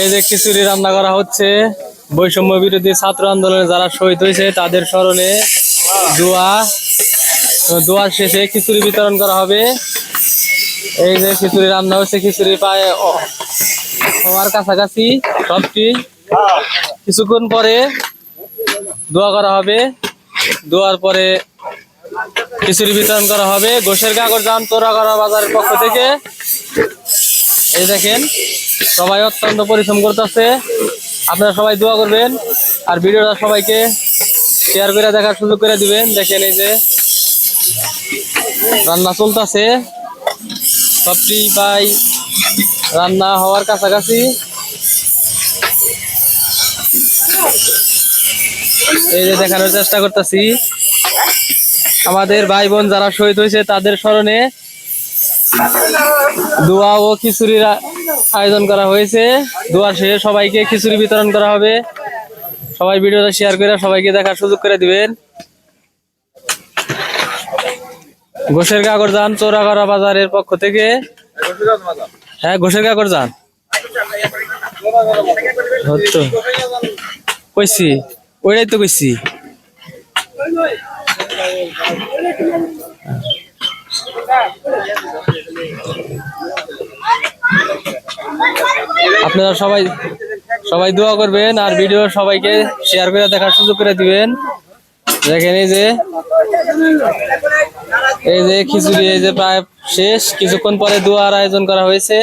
এই যে খিচুড়ি রান্না করা হচ্ছে। বৈষম্য বিরোধী ছাত্র আন্দোলনে যারা শহীদ হয়েছে, তাদের স্মরণে দোয়া দোয়ার শেষে খিচুড়ি বিতরণ করা হবে। এই যে খিচুড়ি রান্না হচ্ছে, খিচুড়ি পায়ে হওয়ার কাছাকাছি সবটি। কিছুক্ষণ পরে দোয়া করা হবে। দোয়ার পরে খিচুড়ি বিতরণ করা হবে। গোসের কাগজ জাম তোরাগড়া বাজারের পক্ষ থেকে। এই দেখেন, সবাই অত্যন্ত পরিশ্রম করতেছে। আপনারা সবাই দোয়া করবেন আর ভিডিওটা সবাইকে শেয়ার করে দেখার সুযোগ করে দিবেন। দেখেন এই যে, রান্না চলতেছে। সবটি পাই রান্না হওয়ার কাছাকাছি। এই যে দেখানোর চেষ্টা করতেছি। আমাদের ভাই বোন যারা শহীদ হয়েছে, তাদের স্মরণে দোয়া ও খিচুড়ির আয়োজন করা হয়েছে। দোয়ার শেষে সবাইকে খিচুড়ি বিতরণ করা হবে। সবাই ভিডিওটা শেয়ার করে সবাইকে দেখার সুযোগ করে দিবেন। ঘোষের কাগর যান চোরাগড়া বাজারের পক্ষ থেকে। হ্যাঁ ঘোষের কাগর যান কইছি। ওইটাই তো কইছি। আপনারা সবাই সবাই দোয়া করবেন আর ভিডিও সবাইকে শেয়ার করে দেখার সুযোগ করে দিবেন দেখেন এই যে এই যে খিচুড়ি এই যে প্রায় শেষ কিছুক্ষণ পরে দোয়ার আয়োজন করা হয়েছে